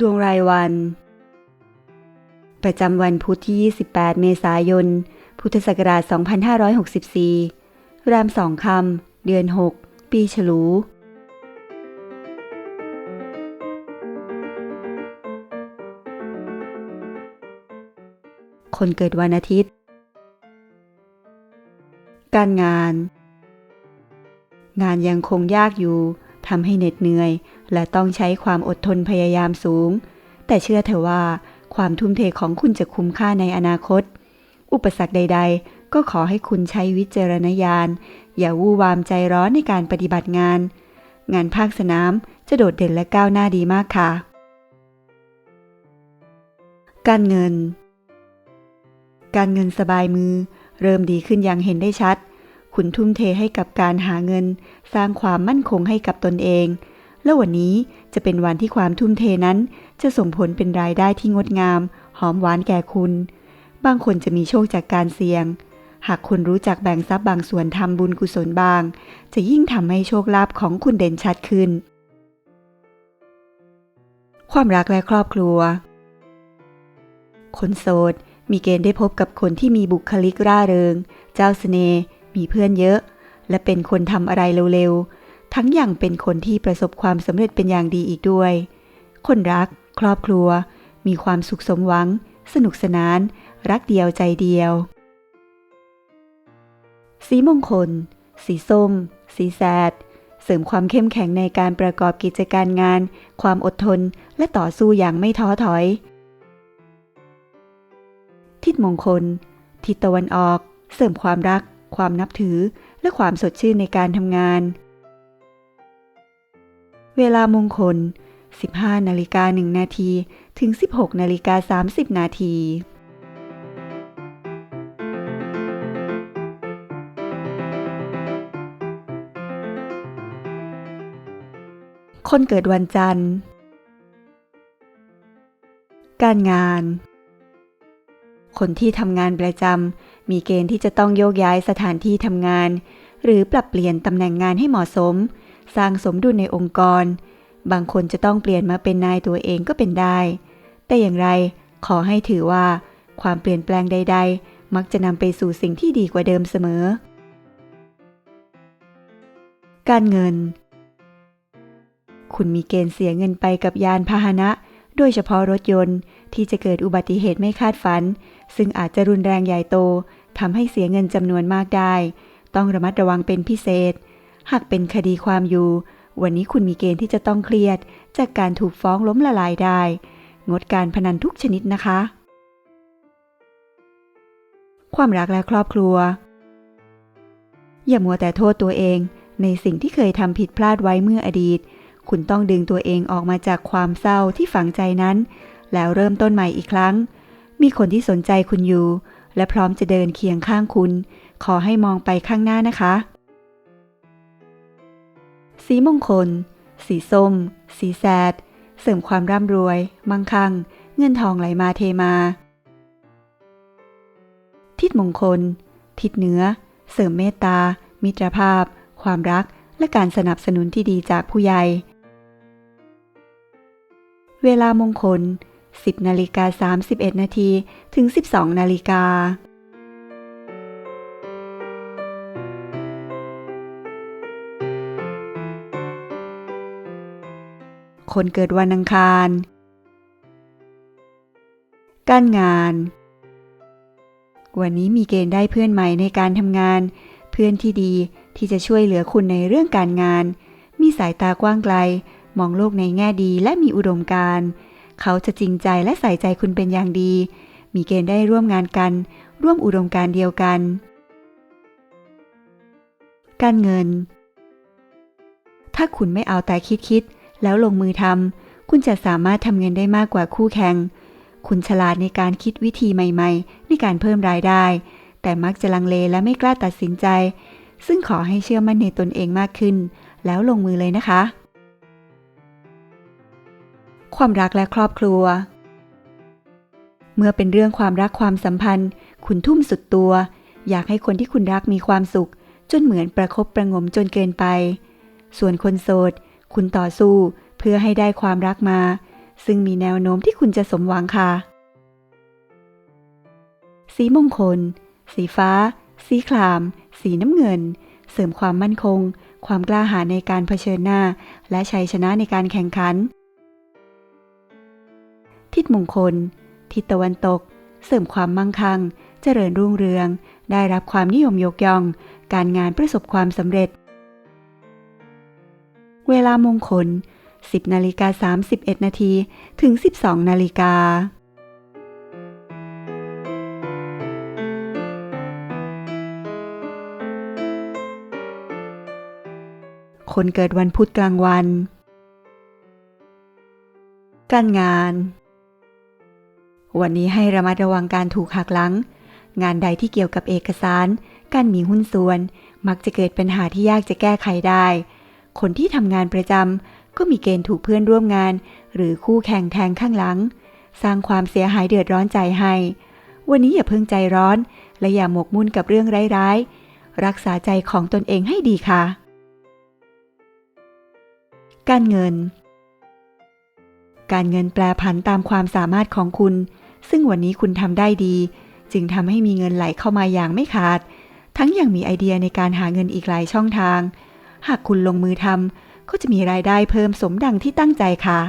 ดวงรายวัน ประจำวันพุธที่ 28 เมษายน พุทธศักราช 2564 รามสองคำ เดือน 6 ปีฉลู คนเกิดวันอาทิตย์ การงาน งานยังคงยากอยู่ทำให้เหน็ดเหนื่อย และต้องใช้ความอดทนพยายามสูง แต่เชื่อเถอะว่าความทุ่มเทของคุณจะคุ้มค่าในอนาคต อุปสรรคใด ๆ ก็ขอให้คุณใช้วิจารณญาณ อย่าวู่วามใจร้อนในการปฏิบัติงาน งานภาคสนามจะโดดเด่นและก้าวหน้าดีมากค่ะ การเงิน การเงินสบายมือ เริ่มดีขึ้นอย่างเห็นได้ชัด คุณทุ่มเทให้กับการหาเงิน สร้างความมั่นคงให้กับตนเอง และวันนี้จะเป็นวันที่ความทุ่มเทนั้น จะส่งผลเป็นรายได้ที่งดงาม หอมหวานแก่คุณ บางคนจะมีโชคจากการเสี่ยง หากคุณรู้จักแบ่งทรัพย์บางส่วนทำบุญกุศลบาง จะยิ่งทำให้โชคลาภของคุณเด่นชัดขึ้น ความรักและครอบครัว คนโสดมีเกณฑ์ได้พบกับคนที่มีบุคลิกร่าเริง เจ้าเสน่ห์มีเพื่อนเยอะ และเป็นคนทำอะไรเร็วๆ ทั้งอย่างเป็นคนที่ประสบความสำเร็จเป็นอย่างดีอีกด้วย คนรัก ครอบครัว มีความสุขสมหวัง สนุกสนาน รักเดียวใจเดียว สีมงคล สีส้ม สีแสด เสริมความเข้มแข็งในการประกอบกิจการงาน ความอดทน และต่อสู้อย่างไม่ท้อถอย ทิศมงคล ทิศตะวันออก เสริมความรัก ความนับถือ และความสดชื่นในการทำงาน เวลามงคล 15นาฬิกา1นาทีถึง 16นาฬิกา30นาทีคนเกิดวันจันทร์ การงาน คนที่ทำงานประจำมีเกณฑ์ที่จะต้องโยกย้ายสถานที่ทำงาน หรือปรับเปลี่ยนตำแหน่งงานให้เหมาะสม สร้างสมดุลในองค์กร บางคนจะต้องเปลี่ยนมาเป็นนายตัวเองก็เป็นได้ แต่อย่างไรขอให้ถือว่า ความเปลี่ยนแปลงใด ๆ มักจะนำไปสู่สิ่งที่ดีกว่าเดิมเสมอ การเงิน คุณมีเกณฑ์เสียเงินไปกับยานพาหนะ โดยเฉพาะรถยนต์ที่จะเกิดอุบัติเหตุไม่คาดฝัน ซึ่งอาจจะรุนแรงใหญ่โตทำให้เสียเงินจำนวนมากได้ ต้องระมัดระวังเป็นพิเศษ หากเป็นคดีความอยู่ วันนี้คุณมีเกณฑ์ที่จะต้องเครียด จากการถูกฟ้องล้มละลายได้ งดการพนันทุกชนิดนะคะ ความรักและครอบครัว อย่ามัวแต่โทษตัวเอง ในสิ่งที่เคยทำผิดพลาดไว้เมื่ออดีต คุณต้องดึงตัวเองออกมาจากความเศร้าที่ฝังใจนั้น แล้วเริ่มต้นใหม่อีกครั้ง มีคนที่สนใจคุณอยู่ และพร้อมจะเดินเคียงข้างคุณ ขอให้มองไปข้างหน้านะคะ สีมงคล สีส้ม สีแสดเสริมความร่ำรวย มั่งคั่ง เงินทองไหลมาเทมา ทิศมงคล ทิศเหนือ เสริมเมตตา มิตรภาพ ความรัก และการสนับสนุนที่ดีจากผู้ใหญ่ เวลามงคล 10นาฬิกา31นาทีถึง 12นาฬิกา คนเกิดวันอังคาร การงาน วันนี้มีเกณฑ์ได้เพื่อนใหม่ในการทำงาน เพื่อนที่ดีที่จะช่วยเหลือคุณในเรื่องการงาน มีสายตากว้างไกล มองโลกในแง่ดีและมีอุดมการณ์เขาจะจริงใจและใส่ใจคุณเป็นอย่างดี มีเกณฑ์ได้ร่วมงานกัน ร่วมอุดมการเดียวกัน การเงิน ถ้าคุณไม่เอาแต่คิดคิด แล้วลงมือทำคุณจะสามารถทำเงินได้มากกว่าคู่แข่ง คุณฉลาดในการคิดวิธีใหม่ ๆ ในการเพิ่มรายได้ แต่มักจะลังเลและไม่กล้าตัดสินใจ ซึ่งขอให้เชื่อมั่นในตนเองมากขึ้น แล้วลงมือเลยนะคะ ความรักและครอบครัว เมื่อเป็นเรื่องความรักความสัมพันธ์ คุณทุ่มสุดตัว อยากให้คนที่คุณรักมีความสุข จนเหมือนประคบประงมจนเกินไป ส่วนคนโสด คุณต่อสู้เพื่อให้ได้ความรักมา ซึ่งมีแนวโน้มที่คุณจะสมหวังค่ะ สีมงคล สีฟ้า สีคราม สีน้ำเงิน เสริมความมั่นคง ความกล้าหาญในการเผชิญหน้า และชัยชนะในการแข่งขัน ทิศมงคล ทิศตะวันตก เสริมความมั่งคั่ง เจริญรุ่งเรือง ได้รับความนิยมยกย่อง การงานประสบความสำเร็จ เวลามงคล 10นาฬิกา31นาทีถึง 12นาฬิกาคนเกิดวันพุธกลางวัน การงาน วันนี้ให้ระมัดระวังการถูกหักหลัง งานใดที่เกี่ยวกับเอกสาร การมีหุ้นส่วน มักจะเกิดปัญหาที่ยากจะแก้ไขได้ คนที่ทำงานประจำก็มีเกณฑ์ถูกเพื่อนร่วมงาน หรือคู่แข่งแทงข้างหลัง สร้างความเสียหายเดือดร้อนใจให้ วันนี้อย่าเพิ่งใจร้อน และอย่าหมกมุ่นกับเรื่องร้ายๆ รักษาใจของตนเองให้ดีค่ะ การเงิน การเงินแปลผันตามความสามารถของคุณ ซึ่งวันนี้คุณทำได้ดี จึงทำให้มีเงินไหลเข้ามาอย่างไม่ขาด ทั้งยังมีไอเดียในการหาเงินอีกหลายช่องทาง หากคุณลงมือทำก็จะมีรายได้เพิ่มสมดังที่ตั้งใจค่ะ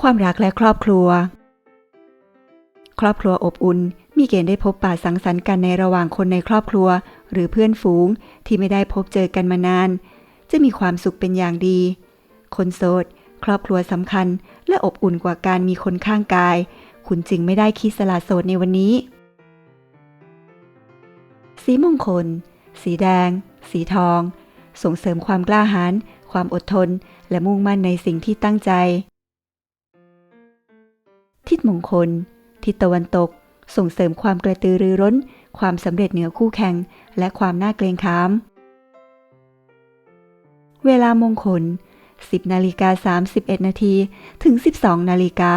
ความรักและครอบครัว ครอบครัวอบอุ่น มีเกณฑ์ได้พบปะสังสรรค์กันในระหว่างคนในครอบครัว หรือเพื่อนฝูงที่ไม่ได้พบเจอกันมานาน จะมีความสุขเป็นอย่างดี คนโสดครอบครัวสำคัญและอบอุ่นกว่าการมีคนข้างกาย คุณจึงไม่ได้คิดสละโสดในวันนี้ สีมงคล สีแดง สีทอง ส่งเสริมความกล้าหาญความอดทน และมุ่งมั่นในสิ่งที่ตั้งใจ ทิศมงคล ทิศตะวันตก ส่งเสริมความกระตือรือร้น ความสำเร็จเหนือคู่แข่ง และความน่าเกรงขาม เวลามงคล 10นาฬิกา31นาทีถึง 12นาฬิกา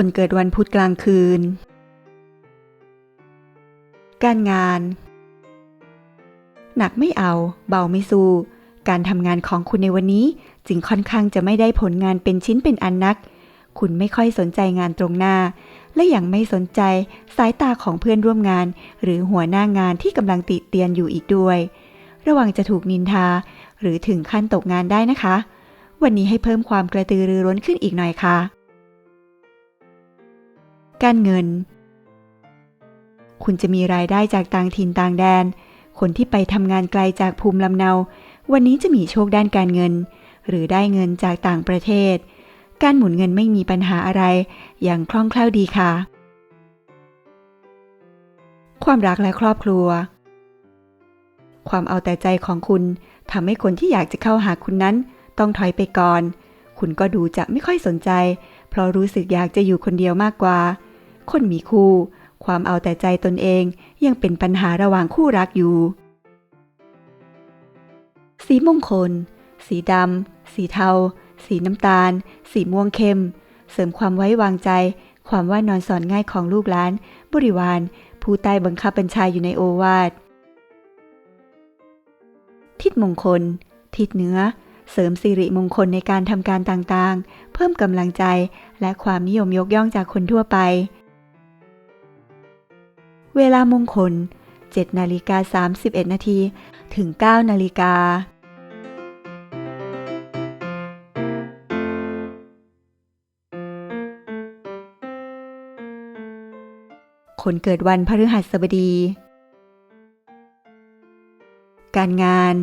คนเกิดวันพุธกลางคืน การงาน หนักไม่เอา เบาไม่สู้ การทำงานของคุณในวันนี้จึงค่อนข้างจะไม่ได้ผลงานเป็นชิ้นเป็นอันนัก คุณไม่ค่อยสนใจงานตรงหน้า และอยังไม่สนใจสายตาของเพื่อนร่วมงาน หรือหัวหน้างานที่กำลังติเตียนอยู่อีกด้วย ระวังจะถูกนินทา หรือถึงขั้นตกงานได้นะคะ วันนี้ให้เพิ่มความกระตือรือร้นขึ้นอีกหน่อยค่ะ การเงิน คุณจะมีรายได้จากต่างถิ่นต่างแดน คนที่ไปทำงานไกลจากภูมิลำเนา วันนี้จะมีโชคด้านการเงิน หรือได้เงินจากต่างประเทศ การหมุนเงินไม่มีปัญหาอะไร อย่างคล่องแคล่วดีค่ะ ความรักและครอบครัว ความเอาแต่ใจของคุณทำให้คนที่อยากจะเข้าหาคุณนั้น ต้องถอยไปก่อน คุณก็ดูจะไม่ค่อยสนใจ เพราะรู้สึกอยากจะอยู่คนเดียวมากกว่า คนมีคู่ ความเอาแต่ใจตนเองยังเป็นปัญหาระหว่างคู่รักอยู่ สีมงคล สีดำ สีเทา สีน้ำตาล สีม่วงเข้ม เสริมความไว้วางใจ ความว่านอนสอนง่ายของลูกหลาน บริวาร ผู้ใต้บังคับบัญชาอยู่ในโอวาท ทิศมงคล ทิศเหนือเสริมสิริมงคลในการทำการต่างๆ เพิ่มกำลังใจและความนิยมยกย่องจากคนทั่วไป เวลามงคล 7 นาฬิกา 31 นาทีถึง 9 นาฬิกา คนเกิดวันพฤหัสบดี การงาน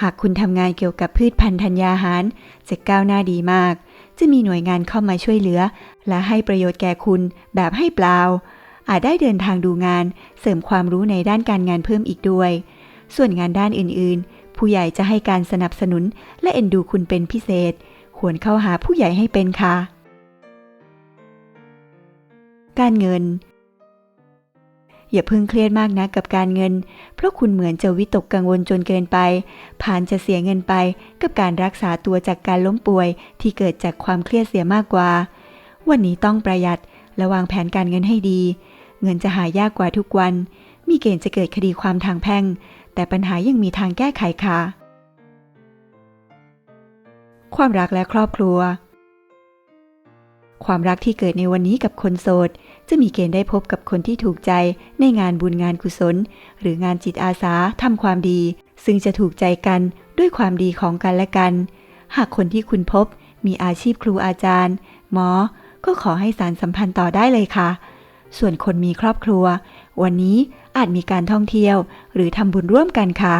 หากคุณทำงานเกี่ยวกับพืชพันธุ์ธัญญาหาร จะก้าวหน้าดีมาก จะมีหน่วยงานเข้ามาช่วยเหลือ และให้ประโยชน์แก่คุณแบบให้เปล่า อาจได้เดินทางดูงาน เสริมความรู้ในด้านการงานเพิ่มอีกด้วย ส่วนงานด้านอื่นๆ ผู้ใหญ่จะให้การสนับสนุนและเอ็นดูคุณเป็นพิเศษ ควรเข้าหาผู้ใหญ่ให้เป็นค่ะ การเงิน อย่าเพิ่งเครียดมากนะกับการเงิน เพราะคุณเหมือนจะวิตกกังวลจนเกินไป ผ่านจะเสียเงินไปกับการรักษาตัวจากการล้มป่วยที่เกิดจากความเครียดเสียมากกว่า วันนี้ต้องประหยัดและวางแผนการเงินให้ดี เงินจะหายากกว่าทุกวัน มีเกณฑ์จะเกิดคดีความทางแพ่ง แต่ปัญหายังมีทางแก้ไขค่ะ ความรักและครอบครัว ความรักที่เกิดในวันนี้กับคนโสด จะมีเกณฑ์ได้พบกับคนที่ถูกใจในงานบุญงานกุศล หรืองานจิตอาสาทำความดี ซึ่งจะถูกใจกันด้วยความดีของกันและกัน หากคนที่คุณพบมีอาชีพครูอาจารย์ หมอ ก็ขอให้สารสัมพันธ์ต่อได้เลยค่ะ ส่วนคนมีครอบครัว วันนี้อาจมีการท่องเที่ยว หรือทำบุญร่วมกันค่ะ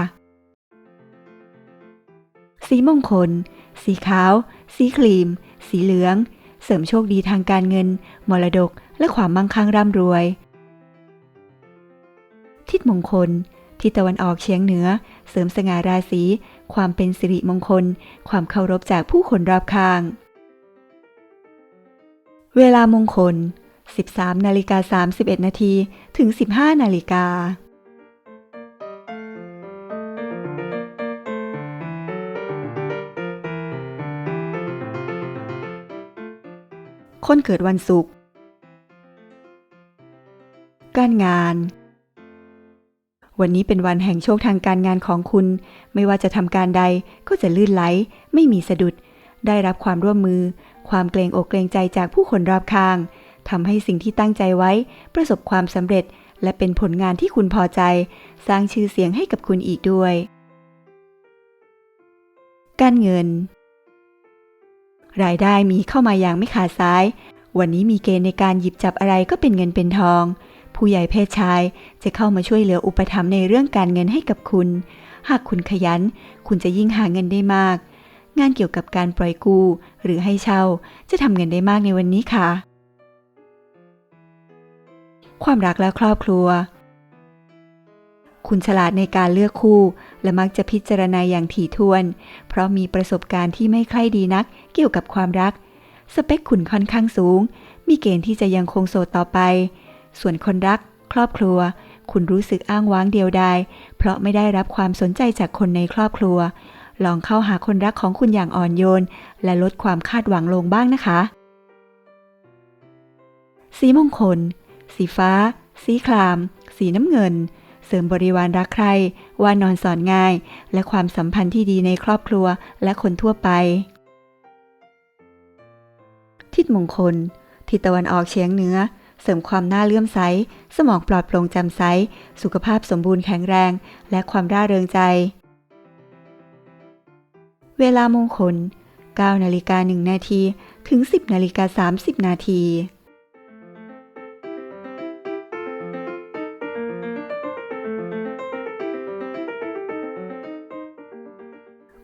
สีมงคล สีขาว สีครีม สีเหลือง เสริมโชคดีทางการเงิน มรดก และความมั่งคั่งร่ำรวย ทิศมงคล ทิศตะวันออกเฉียงเหนือ เสริมสง่าราศี ความเป็นสิริมงคล ความเคารพจากผู้คนรอบข้าง เวลามงคล 13นาฬิกา31นาทีถึง 15นาฬิกาคนเกิดวันศุกร์ การงาน วันนี้เป็นวันแห่งโชคทางการงานของคุณ ไม่ว่าจะทำการใดก็จะลื่นไหล ไม่มีสะดุด ได้รับความร่วมมือ ความเกรงอกเกรงใจจากผู้คนรอบข้าง ทำให้สิ่งที่ตั้งใจไว้ ประสบความสำเร็จ และเป็นผลงานที่คุณพอใจ สร้างชื่อเสียงให้กับคุณอีกด้วย การเงิน รายได้มีเข้ามาอย่างไม่ขาดสาย วันนี้มีเกณฑ์ในการหยิบจับอะไรก็เป็นเงินเป็นทอง ผู้ใหญ่เพศชายจะเข้ามาช่วยเหลืออุปถัมภ์ในเรื่องการเงินให้กับคุณ หากคุณขยัน คุณจะยิ่งหาเงินได้มากงานเกี่ยวกับการปล่อยกู้หรือให้เช่าจะทำเงินได้มากในวันนี้ค่ะ ความรักและครอบครัว คุณฉลาดในการเลือกคู่ และมักจะพิจารณาอย่างถี่ถ้วน เพราะมีประสบการณ์ที่ไม่ใคร่ดีนักเกี่ยวกับความรัก สเปคคุณค่อนข้างสูง มีเกณฑ์ที่จะยังคงโสดต่อไป ส่วนคนรัก ครอบครัว คุณรู้สึกอ้างว้างเดียวดายเพราะไม่ได้รับความสนใจจากคนในครอบครัว ลองเข้าหาคนรักของคุณอย่างอ่อนโยน และลดความคาดหวังลงบ้างนะคะ สีมงคล สีฟ้า สีคราม สีน้ำเงิน เสริมบริวารรักใคร ว่านอนสอนง่าย และความสัมพันธ์ที่ดีในครอบครัวและคนทั่วไป ทิศมงคล ทิศตะวันออกเฉียงเหนือ เสริมความน่าเลื่อมใส สมองปลอดโปร่งแจ่มใส สุขภาพสมบูรณ์แข็งแรง และความร่าเริงใจ เวลามงคล9นาฬิกา1นาทีถึง 10นาฬิกา30นาที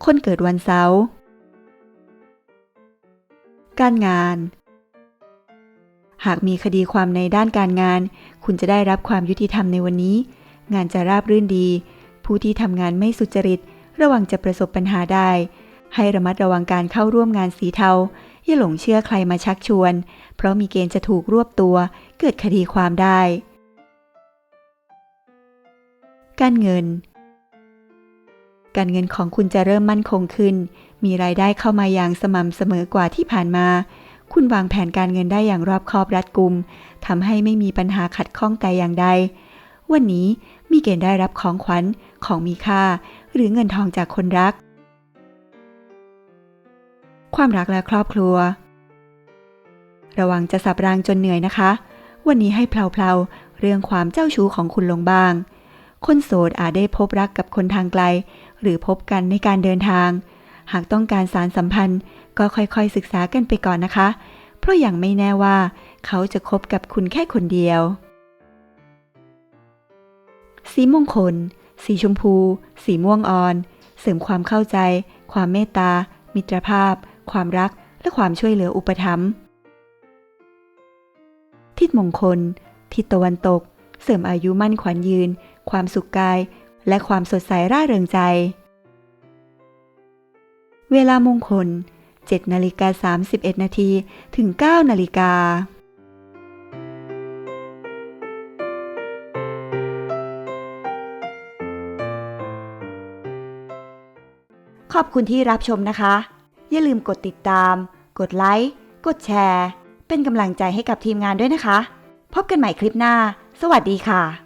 คนเกิดวันเสาร์ การงาน หากมีคดีความในด้านการงาน คุณจะได้รับความยุติธรรมในวันนี้ งานจะราบรื่นดี ผู้ที่ทำงานไม่สุจริต ระวังจะประสบปัญหาได้ ให้ระมัดระวังการเข้าร่วมงานสีเทา อย่าหลงเชื่อใครมาชักชวน เพราะมีเกณฑ์จะถูกรวบตัว เกิดคดีความได้ การเงิน การเงินของคุณจะเริ่มมั่นคงขึ้น มีรายได้เข้ามาอย่างสม่ำเสมอกว่าที่ผ่านมา คุณวางแผนการเงินได้อย่างรอบคอบรัดกุมทำให้ไม่มีปัญหาขัดข้องแต่อย่างใด วันนี้มีเกณฑ์ได้รับของขวัญ ของมีค่า หรือเงินทองจากคนรัก ความรักและครอบครัว ระวังจะสับรางจนเหนื่อยนะคะ วันนี้ให้เพลาๆ เรื่องความเจ้าชู้ของคุณลงบ้าง คนโสดอาจได้พบรักกับคนทางไกล หรือพบกันในการเดินทาง หากต้องการสารสัมพันธ์ก็ค่อยๆศึกษากันไปก่อนนะคะ เพราะอย่างไม่แน่ว่า เขาจะคบกับคุณแค่คนเดียว สีมงคล สีชมพู สีม่วงอ่อน เสริมความเข้าใจ ความเมตตา มิตรภาพ ความรัก และความช่วยเหลืออุปถัมภ์ ทิศมงคล ทิศตะวันตก เสริมอายุมั่นขวัญยืน ความสุขกาย และความสดใสร่าเริงใจ เวลามงคล 7นาฬิกา31 นาทีถึง 9นาฬิกาขอบคุณที่รับชมนะคะ อย่าลืมกดติดตาม กดไลค์ กดแชร์ เป็นกำลังใจให้กับทีมงานด้วยนะคะ พบกันใหม่คลิปหน้า สวัสดีค่ะ